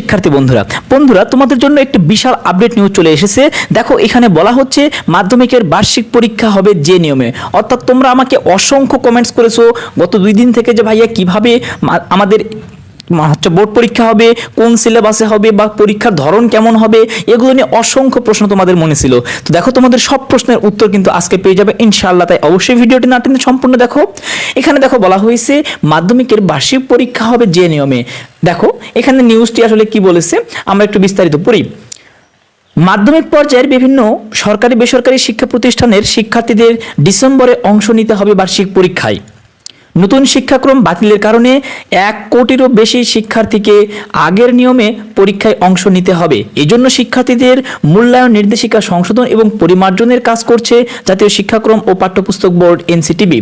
শিক্ষার্থী বন্ধুরা বন্ধুরা, তোমাদের জন্য একটি বিশাল আপডেট নিউজ চলে এসেছে। দেখো, এখানে বলা হচ্ছে, মাধ্যমিকের বার্ষিক পরীক্ষা হবে যে নিয়মে। অর্থাৎ তোমরা আমাকে অসংখ্য কমেন্টস করেছ। গত দুই দিন থেকে যে ভাইয়া কীভাবে আমাদের হচ্ছে বোর্ড পরীক্ষা হবে, কোন সিলেবাসে হবে বা পরীক্ষার ধরন কেমন হবে, এগুলো নিয়ে অসংখ্য প্রশ্ন তোমাদের মনে ছিল। তো দেখো তোমাদের সব প্রশ্নের উত্তর কিন্তু আজকে পেয়ে যাবে, ইনশাআল্লাহ, তাই অবশ্যই ভিডিওটি না টেনে সম্পূর্ণ দেখো। এখানে দেখো বলা হয়েছে, মাধ্যমিকের বার্ষিক পরীক্ষা হবে যে নিয়মে। দেখো, এখানে নিউজটি আসলে কি বলেছে, আমরা একটু বিস্তারিত পড়ি। মাধ্যমিক পর্যায়ের বিভিন্ন সরকারি বেসরকারি শিক্ষা প্রতিষ্ঠানের শিক্ষার্থীদের ডিসেম্বরে অংশ নিতে হবে বার্ষিক পরীক্ষায়। নতুন শিক্ষাক্রম বাতিলের কারণে এক কোটিরও বেশি শিক্ষার্থীকে আগের নিয়মে পরীক্ষায় অংশ নিতে হবে। এজন্য শিক্ষার্থীদের মূল্যায়ন নির্দেশিকা সংশোধন এবং পরিমার্জনের কাজ করছে জাতীয় শিক্ষাক্রম ও পাঠ্যপুস্তক বোর্ড এনসিটিবি।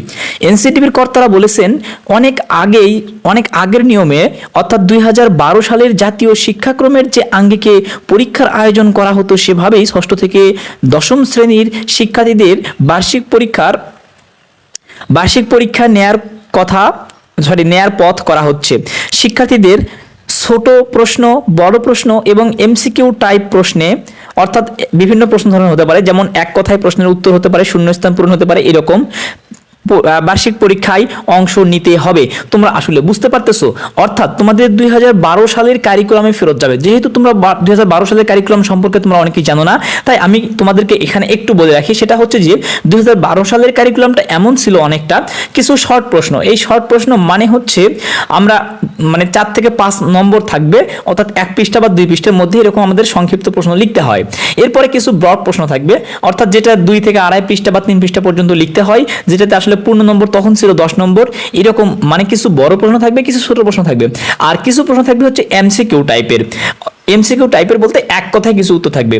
এনসিটিভির কর্তারা বলেছেন, অনেক আগেই, অনেক আগের নিয়মে, অর্থাৎ দুই হাজার বারো সালের জাতীয় শিক্ষাক্রমের যে আঙ্গিকে পরীক্ষার আয়োজন করা হতো সেভাবেই ষষ্ঠ থেকে দশম শ্রেণির শিক্ষার্থীদের বার্ষিক পরীক্ষার বার্ষিক পরীক্ষা নেয়ার কথা সরি নেয়ার পথ করা হচ্ছে। শিক্ষার্থীদের ছোট প্রশ্ন, বড় প্রশ্ন এবং এমসিকিউ টাইপ প্রশ্নে, অর্থাৎ বিভিন্ন প্রশ্ন ধরনের হতে পারে, যেমন এক কথায় প্রশ্নের উত্তর হতে পারে, শূন্যস্থান পূরণ হতে পারে, এরকম। বার্ষিক পরীক্ষায় অংশ নিতে হবে। তোমরা আসলে বুঝতে পারতেছো? অর্থাৎ তোমাদের দুই হাজার বারো সালের কারিকুলামে ফেরত যাবে। যেহেতু তোমরা দুই হাজার বারো সালের কারিকুলাম সম্পর্কে তোমরা অনেকেই জানো না, তাই আমি তোমাদেরকে এখানে একটু বলে রাখি। সেটা হচ্ছে যে, দুই হাজার বারো সালের কারিকুলামটা এমন ছিল অনেকটা, কিছু শর্ট প্রশ্ন। এই শর্ট প্রশ্ন মানে হচ্ছে, আমরা মানে চার থেকে পাঁচ নম্বর থাকবে, অর্থাৎ এক পৃষ্ঠা বা দুই পৃষ্ঠের মধ্যে এরকম আমাদের সংক্ষিপ্ত প্রশ্ন লিখতে হয়। এরপরে কিছু ব্রড প্রশ্ন থাকবে, অর্থাৎ যেটা দুই থেকে আড়াই পৃষ্ঠা বা তিন পৃষ্ঠা পর্যন্ত লিখতে হয়, যেটাতে আসলে পূর্ণ নম্বর তখন ছিল দশ নম্বর। এরকম মানে কিছু বড় প্রশ্ন থাকবে, কিছু ছোট প্রশ্ন থাকবে। আর কিছু প্রশ্ন থাকবে হচ্ছে এমসিকিউ টাইপের এমসিকিউ টাইপের বলতে এক কথায় কিছু উত্তর থাকবে।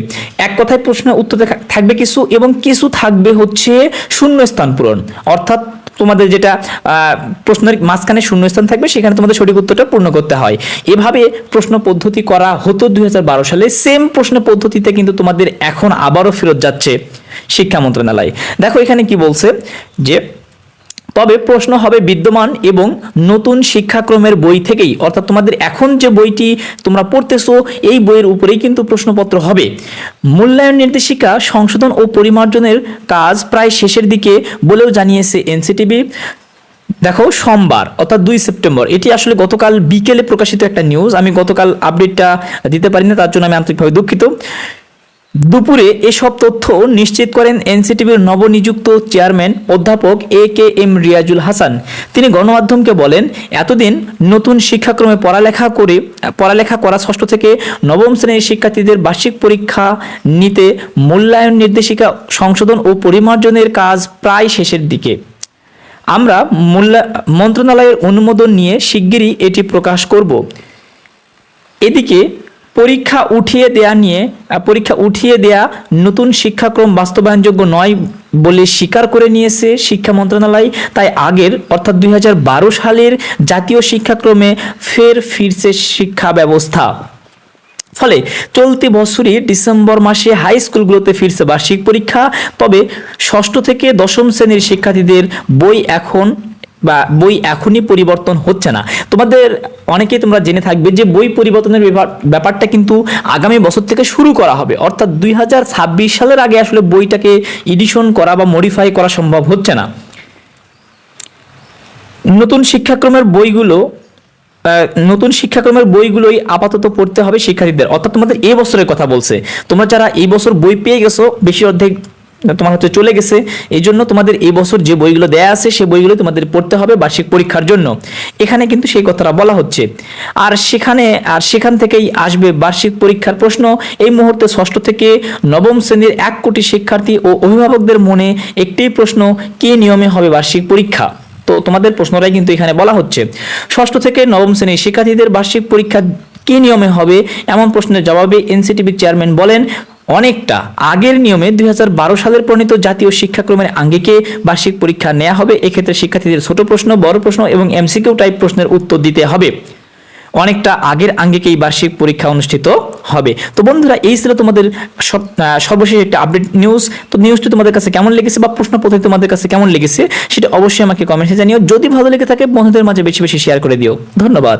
এক কথায় প্রশ্নের উত্তর থাকবে কিছু এবং কিছু থাকবে হচ্ছে শূন্য স্থান পূরণ। অর্থাৎ তোমাদের যেটা প্রশ্নের মাঝখানে শূন্যস্থান থাকবে, সেখানে তোমাদের সঠিক উত্তরটা পূর্ণ করতে হয়। এভাবে প্রশ্ন পদ্ধতি করা হতো দুই হাজার বারো সালে। সেম প্রশ্ন পদ্ধতিতে কিন্তু তোমাদের এখন আবারও ফেরত যাচ্ছে শিক্ষা মন্ত্রণালয়। দেখো এখানে কি বলছে যে তবে প্রশ্ন হবে বিদ্যমান এবং নতুন শিক্ষাক্রমের বই থেকেই। অর্থাৎ তোমাদের এখন যে বইটি তোমরা পড়তেছো, এই বইয়ের উপরেই কিন্তু প্রশ্নপত্র হবে। মূল্যায়ন নির্দেশিকা, সংশোধন ও পরিমার্জনের কাজ প্রায় শেষের দিকে বলেও জানিয়েছে এনসিটিভি। দেখো, সোমবার, অর্থাৎ দুই সেপ্টেম্বর। এটি আসলে গতকাল বিকেলে প্রকাশিত একটা নিউজ। আমি গতকাল আপডেটটা দিতে পারি না তার জন্য আমি আন্তরিকভাবে দুঃখিত। দুপুরে এসব তথ্য নিশ্চিত করেন এনসিটিভির নবনিযুক্ত চেয়ারম্যান অধ্যাপক A K M Riazul Hasan. তিনি গণমাধ্যমকে বলেন, এতদিন নতুন শিক্ষাক্রমে পড়ালেখা করে, পড়ালেখা করা ষষ্ঠ থেকে নবম শ্রেণির শিক্ষার্থীদের বার্ষিক পরীক্ষা নিতে মূল্যায়ন নির্দেশিকা, সংশোধন ও পরিমার্জনের কাজ প্রায় শেষের দিকে। আমরা মূল্যা, মন্ত্রণালয়ের অনুমোদন নিয়ে শিগগিরই এটি প্রকাশ করব। এদিকে পরীক্ষা উঠিয়ে দেয়া নিয়ে পরীক্ষা উঠিয়ে দেয়া নতুন শিক্ষাক্রম বাস্তবায়নযোগ্য নয় বলে স্বীকার করে নিয়েছে শিক্ষা মন্ত্রণালয়। তাই আগের, অর্থাৎ দুই হাজার বারো সালের জাতীয় শিক্ষাক্রমে ফের ফিরছে শিক্ষা ব্যবস্থা। ফলে চলতি বছরই ডিসেম্বর মাসে হাই স্কুলগুলোতে ফিরছে বার্ষিক পরীক্ষা। তবে ষষ্ঠ থেকে দশম শ্রেণির শিক্ষার্থীদের বই এখন বা বই এখনই পরিবর্তন হচ্ছে না। তোমাদের অনেকেই তোমরা জেনে থাকবে যে বই পরিবর্তনের ব্যাপার- ব্যাপারটা কিন্তু আগামী বছর থেকে শুরু করা হবে। অর্থাৎ দুই হাজার ছাব্বিশ সালের আগে আসলে বইটাকে এডিশন করা বা মডিফাই করা সম্ভব হচ্ছে না। নতুন শিক্ষাক্রমের বইগুলো নতুন শিক্ষাক্রমের বইগুলোই আপাতত পড়তে হবে শিক্ষার্থীদের। অর্থাৎ তোমাদের এই বছরের কথা বলছে। তোমরা যারা এই বছর বই পেয়ে গেছো, বেশি অর্ধেক তোমার হচ্ছে চলে গেছে। এই জন্য তোমাদের এই বছর যে বইগুলো দেয়া আছে সেই বইগুলো তোমাদের পড়তে হবে বার্ষিক পরীক্ষার জন্য। এখানে কিন্তু সেই কথাটা বলা হচ্ছে। আর সেখানে, আর সেখান থেকেই আসবে বার্ষিক পরীক্ষার প্রশ্ন। এই মুহূর্তে ষষ্ঠ থেকে নবম শ্রেণির এক কোটি শিক্ষার্থী ও অভিভাবকদের মনে একটি প্রশ্ন, কি নিয়মে হবে বার্ষিক পরীক্ষা? তো তোমাদের প্রশ্নটাই কিন্তু এখানে বলা হচ্ছে। ষষ্ঠ থেকে নবম শ্রেণির শিক্ষার্থীদের বার্ষিক পরীক্ষা কি নিয়মে হবে? এমন প্রশ্নের জবাবে এনসিটিভির চেয়ারম্যান বলেন অনেকটা। আগের নিয়মে দুই হাজার বারো সালের প্রণীত জাতীয় শিক্ষাক্রমের আঙ্গিকে বার্ষিক পরীক্ষা নেওয়া হবে। এক্ষেত্রে শিক্ষার্থীদের ছোট প্রশ্ন, বড় প্রশ্ন এবং এমসিকিউ টাইপ প্রশ্নের উত্তর দিতে হবে। অনেকটা আগের আঙ্গিকেই বার্ষিক পরীক্ষা অনুষ্ঠিত হবে। তো বন্ধুরা, এই ছিল তোমাদের সর্বশেষ একটা আপডেট নিউজ। তো নিউজটি তোমাদের কাছে কেমন লেগেছে বা প্রশ্ন পদ্ধতি তোমাদের কাছে কেমন লেগেছে, সেটা অবশ্যই আমাকে কমেন্টে জানিও। যদি ভালো লেগে থাকে, বন্ধুদের মাঝে বেশি বেশি শেয়ার করে দিও। ধন্যবাদ।